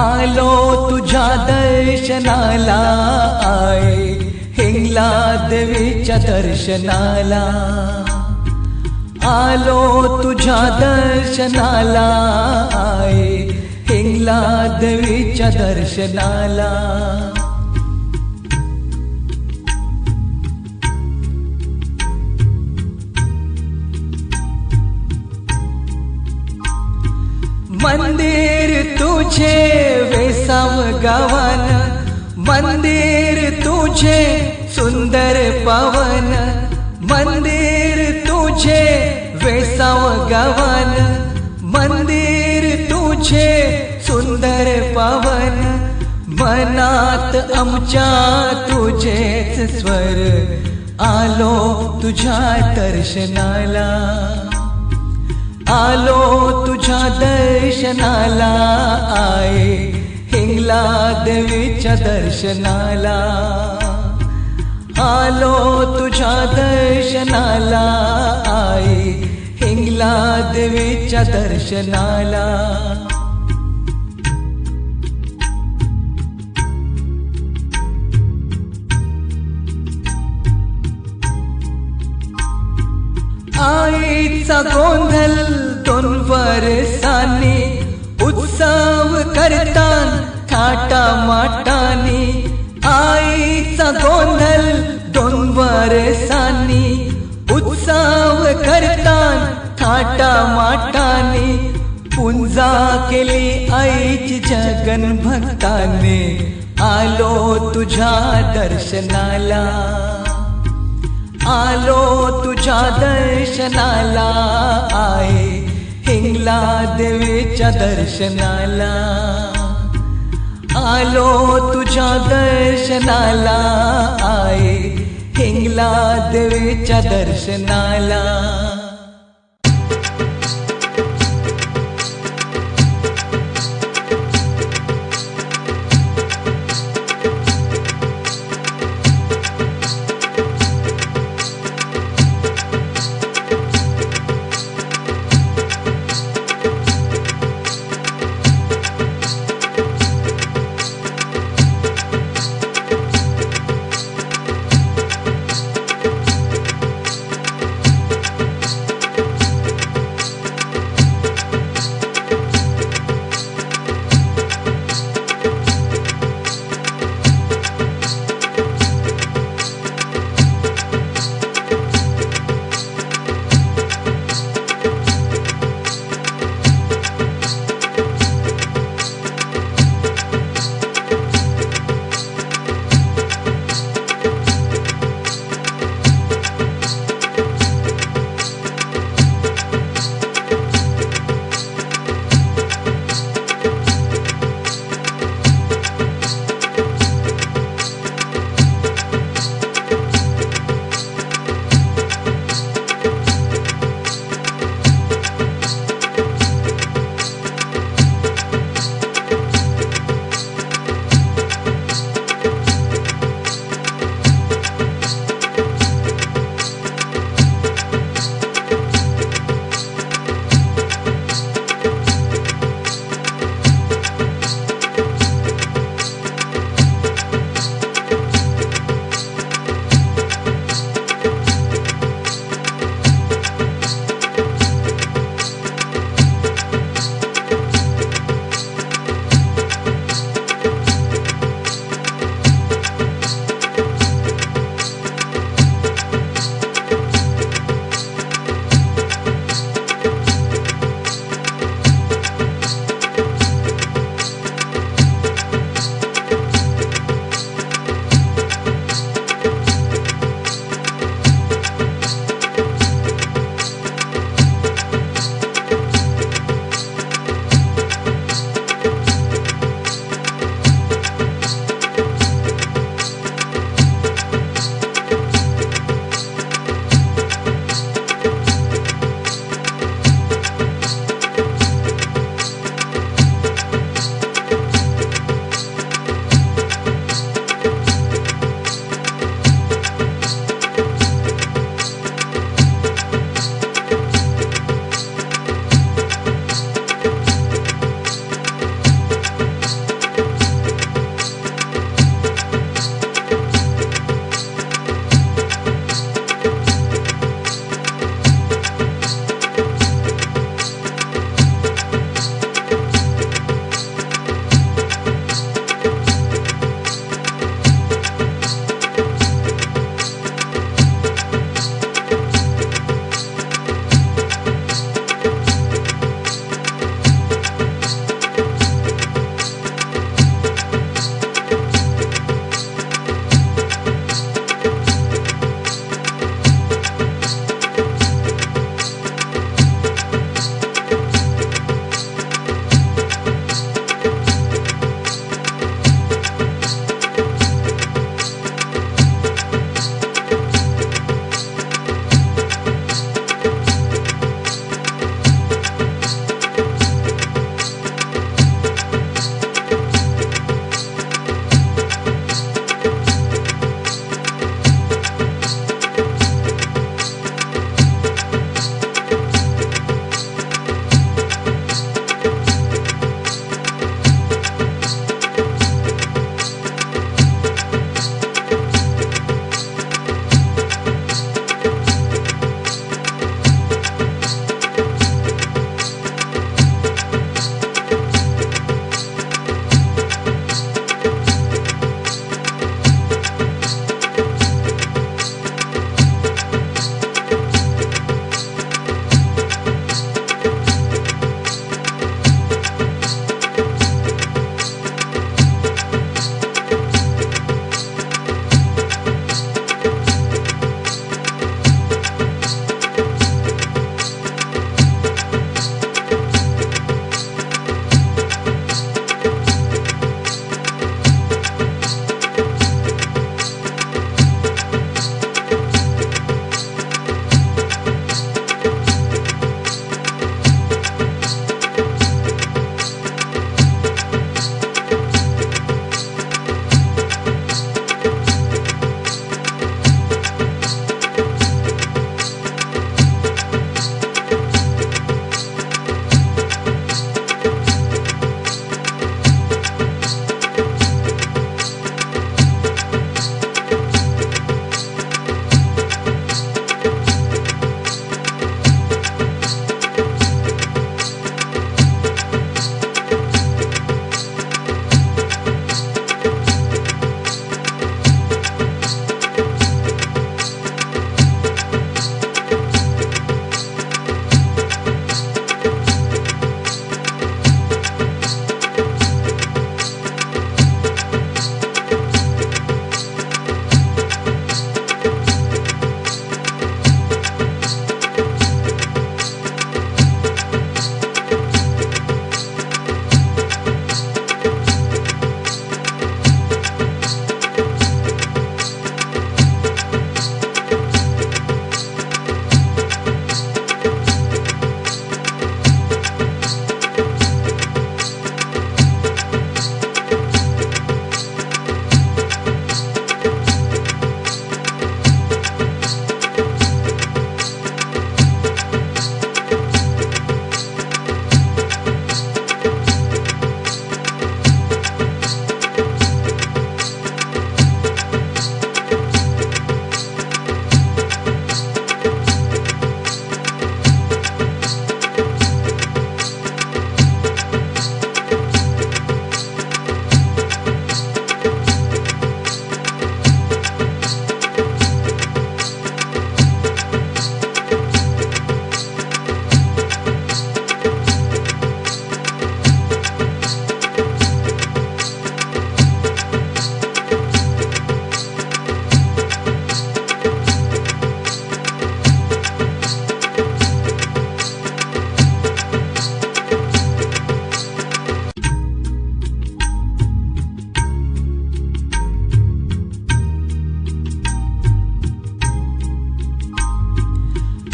आलो तुझ्या दर्शनाला आय हिंगला देवीच्या दर्शनाला. आलो तुझ्या दर्शनाला आय हिंगला देवीच्या दर्शनाला. मंदिर तुझे वेसाव गावन मंदिर तुझे सुंदर पवन मंदिर तुझे वेसाव गावन मंदिर तुझे सुंदर पवन मनात आमच्या तुझेच स्वर आलो तुझ्या दर्शनाला. आलो तुझ्या दर्शनाला आय हिंगला देवीच्या दर्शनाला. आलो तुझ्या दर्शनाला आय हिंगला देवीच्या दर्शनाला. वाटानी आईचा गोंधळ दोन वरसानी उत्सव करतान थाटा माटानी पुंजा केली आईची जगन भक्ताने आलो तुझ्या दर्शनाला. आलो तुझ्या दर्शनाला आहे हिंगला देवीच्या दर्शनाला. आलो तुझ्या दर्शनाला. आय हिंगला देवीच्या दर्शनाला.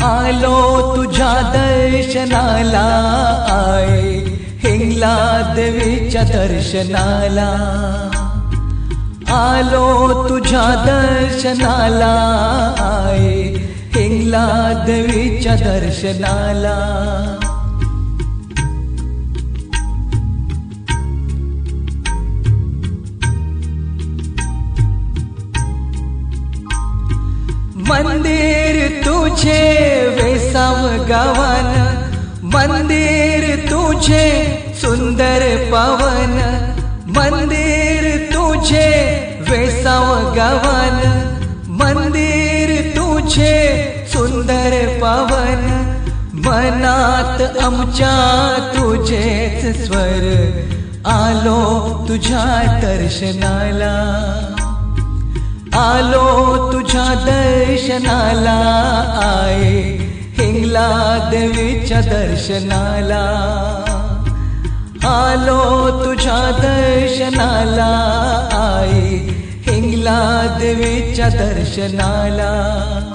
आलो तुझ्या दर्शनाला आय हिंगला देवीच्या दर्शनाला. आलो तुझ्या दर्शनाला आय हिंगला देवीच्या दर्शनाला. मंदिर तुझे वेसाव गावन मंदिर तुझे सुंदर पवन मंदिर तुझे वेसाव गावन मंदिर तुझे सुंदर पवन मनात आमच्या तुझेच स्वर आलो तुझ्या दर्शनाला. आलो तुझ्या दर्शनाला आये हिंगला देवीच्या दर्शनाला. आलो तुझ्या दर्शनाला आये हिंगला देवीच्या दर्शनाला.